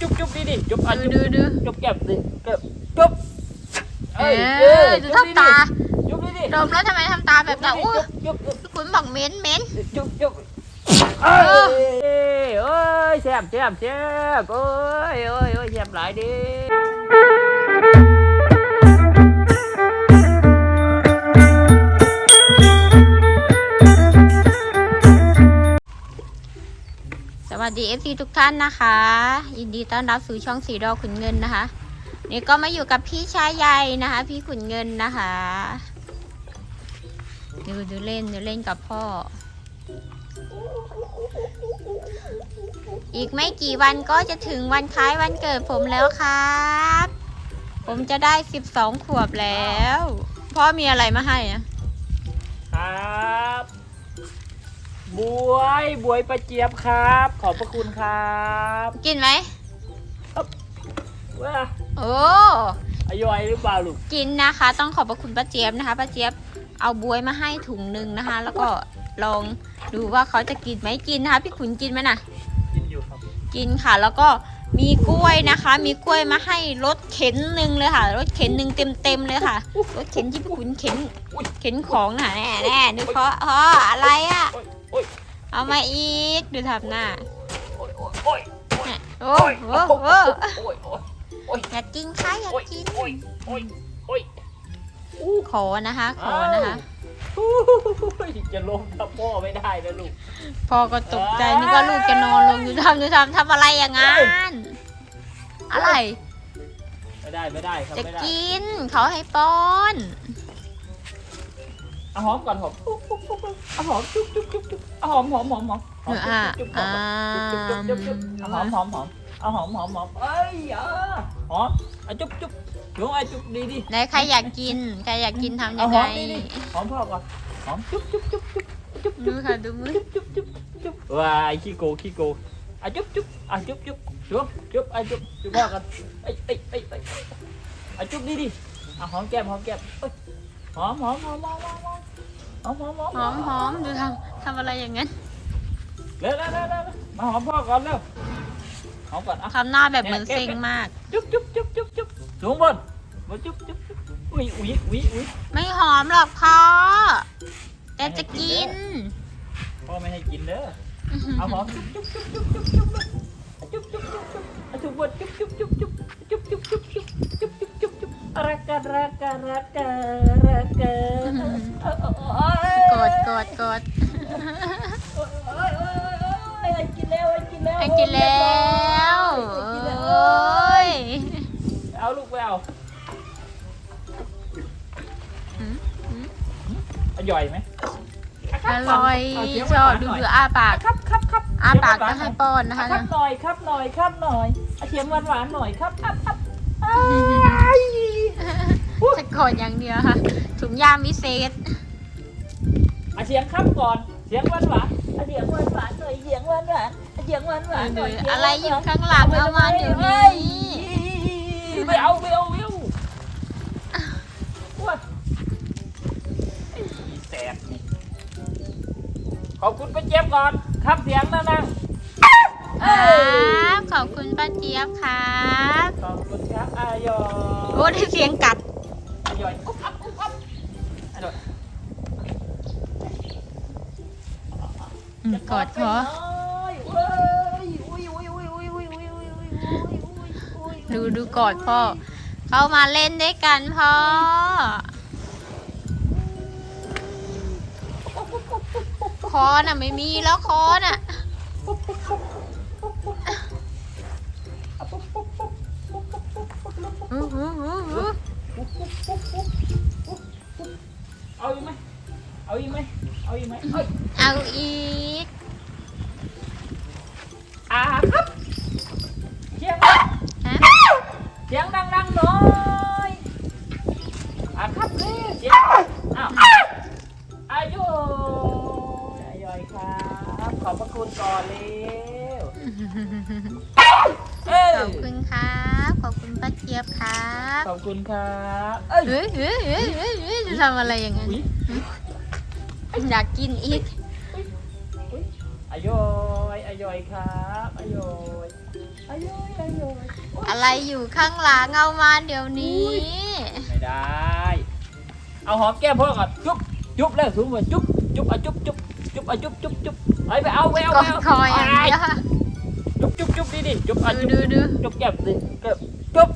chúc chúc đi đi chúc anh đưa đưa chúc kẹp đi kẹp chúc ê thấp tà chúc đi đi รวมแล้วทำไมทำตาแบบเต่าอ้จุ๊บจุ๊บคุณบอกเหม้นเหม้น จุ๊บจุ๊บเอ้ยเอ้ยแซ่บแซ่บแซ่บเอ้ยเอ้ยเอ้ยแซ่บหลายดิ วัสดี FC ทุกท่านนะคะ ยินดีต้อนรับสู่ช่องสีดอขุนเงินนะคะ นี่ก็มาอยู่กับพี่ชายใหญ่นะคะ พี่ขุนเงินนะคะดูดูเล่นดูเล่นกับพ่อ อีกไม่กี่วันก็จะถึงวันคล้ายวันเกิดผมแล้วครับ ผมจะได้12ขวบแล้ว พ่อมีอะไรมาให้อะครับ บวยบวยประเจี๊ยบครับ ขอบพระคุณครับกินไหมว้าโอ้อร่อยหรือเปล่าลูกกินนะคะ ต้องขอบพระคุณป้าเจี๊ยบนะคะป้าเจี๊ยบเอาบวยมาให้ถุงหนึ่งนะคะ แล้วก็ลองดูว่าเขาจะกินไหมกินนะคะ พี่ขุนกินไหมน่ะ กินอยู่ครับ กินค่ะ แล้วก็มีกล้วยนะคะ มีกล้วยมาให้รถเข็นหนึ่งเลยค่ะ รถเข็นหนึ่งเต็มเต็มๆเลยค่ะ รถเข็นที่พี่ขุนเข็นเข็นของน่ะแน่แน่ดูเพราะเพราะอะไรอะโอ้ยโอ้ย เอามาอีกดูทำหน้าโอ้ยโอ้ยเนี่ยโอ้โอ้ยโหโอ้ยโอ้โหโอ้ยโอ้ยอยากกินค่ะอยากโอ้ยกินโอ้ยโอ้ยโอ้ยขอนะคะ ขอนะคะโอ้ยจะลงทับพ่อไม่ได้นะลูก พ่อก็ตกใจนึกว่าลูกจะนอนลงอยู่ทำอยู่ทำทำอะไรอย่างงั้นอะไร ไม่ได้ไม่ได้ครับจะไม่ได้กินเขาให้ป้อน เอาหอมก่อนหอมปุ๊บปุ๊บปุ๊บปุ๊บเอาหอมจุ๊บจุ๊บจุ๊บจุ๊บเอาหอมหอมหอมหอมหอมจุ๊บจุ๊บจุ๊บจุ๊บจุ๊บจุ๊บเอาหอมหอมหอมเอาหอมหอมหอมเอ้ยอะหอมเอาจุ๊บจุ๊บจุ๊บไอ้จุ๊บดีดีไหนใครอยากกินใครอยากกินทำยังไงอมดีดีหอมพ่อก่อนหอมจุ๊บจุ๊บจุ๊บจุ๊บจุ๊บดูค่ะดูมือจุ๊บจุ๊บจุ๊บจุ๊บว้ายขี้โกขี้โกอะจุ๊บจุ๊บอะจุ๊บจุ๊บจุ๊บจุ๊บอะจุ๊บจุ๊บพ่อกันเอ้ยเอ้ยเอ้ยเอ้ยอะจุ๊บดีดีอะหอมแก้มหอมแก้มเอ้ยหอมหอมหอมหอมห อมหอมหอมหอมหอมหอมหอมดูทำทำอะไรอย่างงั้น เร็วเร็วเร็วเร็วมาหอมพ่อก่อนเร็วหอมก่อนอะทำหน้าแบบเหมือนเซ็งมาก จุ๊บจุ๊บจุ๊บจุ๊บจุ๊บสูงบนมาจุ๊บจุ๊บจุ๊บอุ้ยอุ้ยอุ้ยอุ้ยไม่หอมหรอกพ่อแต่จะกิน พ่อไม่ให้กินเด้อเอาหอมจุ๊บจุ๊บจุ๊บจุ๊บจุ๊บจุ๊บจุ๊บจุ๊บจุ๊บจุ๊บเอาจุ๊บบนจุ๊บจุ๊บจุ๊บจุ๊บจุ๊บจุ๊บ รักกันรักกันรักกันรักกันกดกดกดโอ้ยโอ้ยโอ้กินแล้วให้กินแล้วให้กินแล้วโอ้ยเอาลูกไปเอาอร่อยไหมอร่อยชอบดูดูอ้าปากครับครับครับอ้าปากก็ให้ป้อนนะคะครับหน่อยครับหน่อยครับหน่อยเอาเสียงหวานหวานหน่อยครับครับครับ จะกดอย่างเดียวค่ะ ถุงยามวิเศษเอาเสียงครับก่อน เสียงหวานหวานๆเอาเสียงหวานหวานๆหน่อยเสียงหวานหวานๆเอาเสียงหวานหวานๆหน่อยเสีงหวานๆอะไรอยู่ข้างหลังเอามาเดี๋ยวนี้ไม่เอาไม่เอาไม่เอาว้าไอ้แสบนี่ขอบคุณป้าเจี๊ยบก่อน ครับเสียงนั่นนะคเอ้รัยบข อบคุณป้าเจี๊ยบครับขอบคุณครับอายอโอ้ได้เสียงกัดอายอยอุ๊บอับอุ๊บอับอร่อยอืมกอดคอดูดูกอดพ่อ เข้ามาเล่นด้วยกันพ่อคอน่ะไม่มีแล้วคอน่ะ อื้อหือหือหือ เอาอีกไหมเอาอีกไหมเอาอีกไหมเอาอีกอ่าครับเสียงเสียงดังๆหน่อยอ่าครับนี่เสียงอ้าวอายุอายอยครับ ขอบพระคุณก่อนเร็วเอ้ยขอบคุณครับ คุณป้าเจี๊ยบครับขอบคุณครับเอ้ยเฮ้ยเฮ้ยเฮ้ยเฮ้ยเฮ้ยจะทำอะไรอย่างนั้นอุ๊ยอยากกินอีกอายอยอายอยครับอายอยอายุอายุอะไรอยู่ข้างหลังเอามาเดี๋ยวนี้ ไม่ได้ เอาหอมแก้มพ่อก่อนจุ๊บจุ๊บแล้วสูงกว่าจุ๊บจุ๊บอะจุ๊บจุ๊บจุ๊บอะจุ๊บจุ๊บจุ๊บไปไปเอาไปเอากไปอดเอาคอยอย่างเดียวค่ะจุ๊บจุ๊บจุ๊บดิดิจุ๊บอะดูจุ๊บดูดูจุ๊บแก้มดิเก็บ จุ๊บ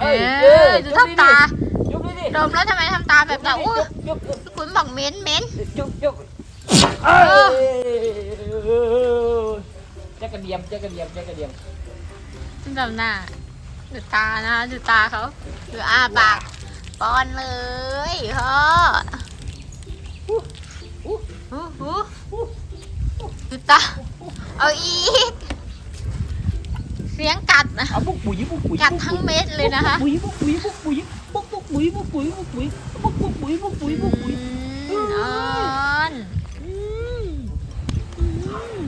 เอเอ้ยอดูทำตาจุ๊บดิดิดมแล้วทำไมทำตาแบบนั้นอู้จุ๊บจุ๊บคุณบอกเหม้นเหม้น จุ๊บจุ๊บเอ้ยแจ๊กกระเดียมแจ๊กกระเดียมแจ๊กกระเดียมแบบหน้าดูตานะดูตาเขาดูอ้าปากป้อนเลยพ่ออู้หูดูตาเอาอีก เสียงกัดนะเอาปุ๊กปุ๋ยปุ๊กปุ๋ยกัดทั้งเม็ดเลยนะคะปุ๋ยปุ๊กปุ๋ยปุ๊กปุ๋ยปุ๊กปุ๊กปุ๋ยปุ๊กปุ๋ยปุ๊กปุ๋ยปุ๊กปุ๊กปุ๋ยปุ๊กปุ๋ยปุ๊กปุ๋ยอืมอ่อนอืมอืม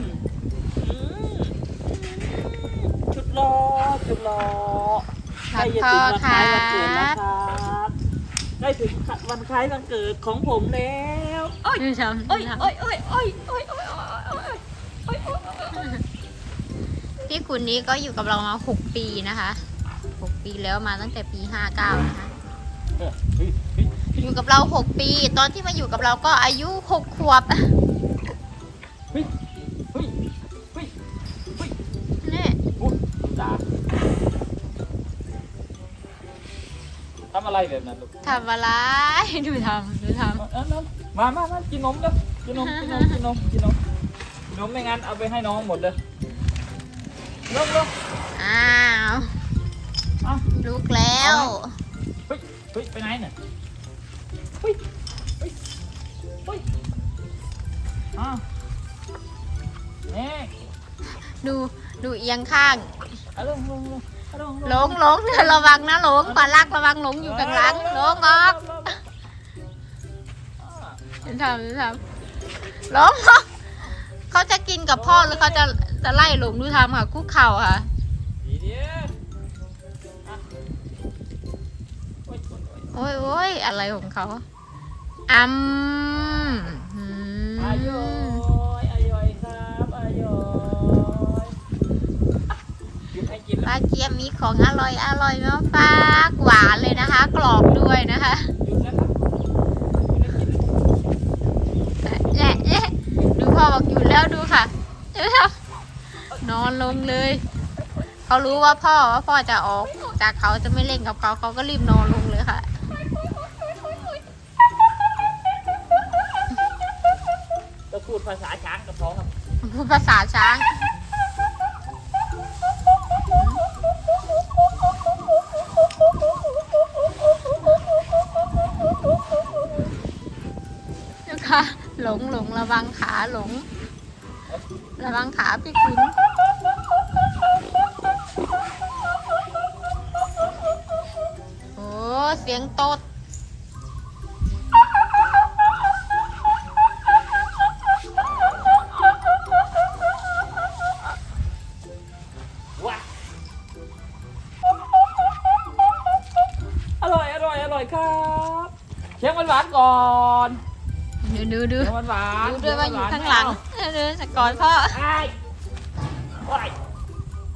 อืมชุดรอชุดรอขอบพ่อครัใกล้จะถึงวันคล้ายวันเกิดนะครับใกล้ถึงวันคล้ายวันเกิดของผมแล้วโอ้ยดูทำโอ้ดูยทำโอ้ยโอ้ยโอ้ยโอ้ยโอ้ยโอ้ยโอ้ยโอ้ยโอ้ย พี่คุณนี้ก็อยู่กับเรามา 6 ปีนะคะ 6 ปีแล้วมาตั้งแต่ปี 59 นะคะเฮ้ยเฮ้ยเฮ้ยอยู่กับเรา 6 ปี ตอนที่มาอยู่กับเราก็อายุ 6 ขวบเฮ้ยเฮ้ยเฮ้ยนี่อุ๊ยตาทำอะไรแบบนั้นลูกทำอะไร ดูทำดูทเอาเอามามามากินนมเด้อกินนมกินนมกินนมกินนมกินนมไม่งั้นเอาไปให้น้องหมดเลย ลงลงำอ้าวเอาลุกแล้ว เฮ้ยเฮ้ยไปไหนเนี่ยเฮ้ยเฮ้ยเฮ้ยอ้าวนี่ดูดูเอียงข้าง เอาลงลงลงเอาลงหลงหลงระวังนะหลงปลาลักระวังหลงอยู่ข้างหลังหลงออกอ่าดูทำดูทำหลงเขาจะกินกับพ่อหรือเขาจะ จะไล่หลงดูทำค่ะ คุกเข่าค่ะดีเดียวอะโอ๊ยโอ๊ยโอ๊ยโอ้ยโอ้ยอะไรของเขาอืมอืมอายอยอายอยครับอายอยอะหยุดให้กินปแล้วลาเกียมมีของอร่อยอร่อยมาฝากหวานเลยนะคะ กรอบด้วยนะคะหยุดแล้วครับหยุดให้กินแล้วแหละแหละดูพ่อบอกอยู่แล้วดูค่ะดูค่ะน อนลงเลย เขารู้ว่าพ่อว่าพ่อจะออกจากเขาจะไม่เล่นกับเขาเขาก็รีบนอนลงเลยค่ะก็พูดภาษาช้างกับท้องครับพูดภาษาช้างนะคะหลงหลงระวังขาหลง ระวังขาพี่คุณ สียงโตดว้าอร่อยอร่อยอร่อยครับเชียงหวานๆก่อนดูดูดูเชียงหวานๆดูด้วยว่าอยู่เชีข้างหลังวานเดินสกอดพ่อๆไอ้ว้าย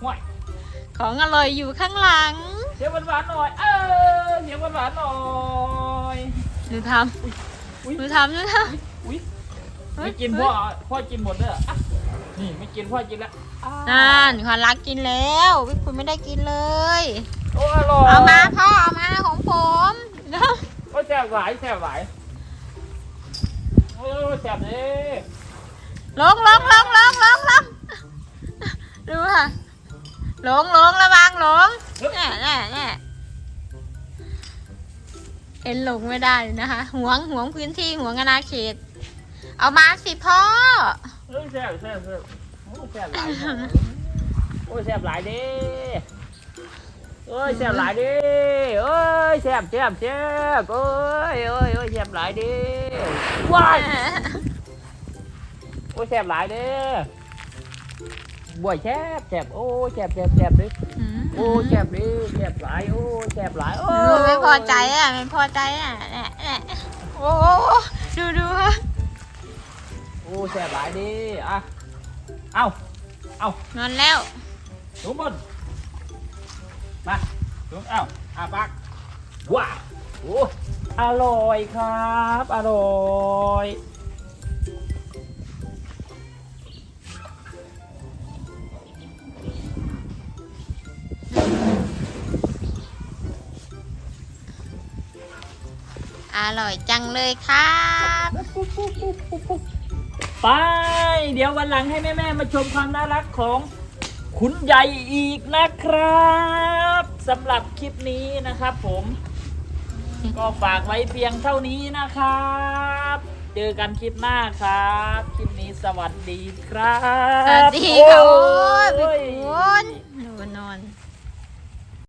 ว้ายของอร่อยอยู่ข้างหลัง เชียงหวานๆหน่อย เออเชียงหวานๆหน่อยดูทอุ๊ยำดูทำดูทอุ้ยำไม่กินพ่อพ่อกินหมดเลยเหรออะนี่ไม่กินพ่อกินแล้วอะนั่นขวัญรักกินแล้วพี่คุณไม่ได้กินเลย โอ้อร่อยเอามาพ่อเอามาของผมเดี๋ยวโอ้แซ่บหลายแซ่บหลายโอ้แซ่บเลยลงลงลงลงลงลงดูค่ะ หลงหลงระวังหลงแน่แน่แน่เห็นหลงไม่ได้นะคะหวงหวงพื้นที่หวงอาณาเขต เอามาสิพ่อเอ้ยแซ่บแซ่บแซ่บโอ้แซ่บหลายโอ้แซ่บหลายเด้โอ้ยแซ่บหลายเด้โอ้ยแซ่บแซ่บแซ่บโอ้ยโอ้ยโอ้ยแซ่บหลายเด้ว้ายโอ้ยแซ่บหลายเด้ บ่วยแซ่บแซ่บโอ้ยแซ่บแซ่บแซ่บเด้โอ้แซ่บดิแซ่บหลายโอ้แซ่บหลายโอ้ดูไม่พอใจอะไม่พอใจอะแน่แน่โอ้โหดูดูค่ะโอ้แซ่บหลายดิอะเอ้านอนแล้วสูงบนมาสูงเอ้าอาปากว้าวโอ้อร่อยครับ อร่อย อร่อยจังเลยครับไป เดี๋ยววันหลังให้แม่ ๆ มาชมความน่ารักของคุณใหญ่อีกนะครับสำหรับคลิปนี้นะครับผม ก็ฝากไว้เพียงเท่านี้นะครับ เจอกันคลิปหน้าครับ คลิปนี้สวัสดีครับ สวัสดีค่ะโอ้ยพี่โอ้ยคุณ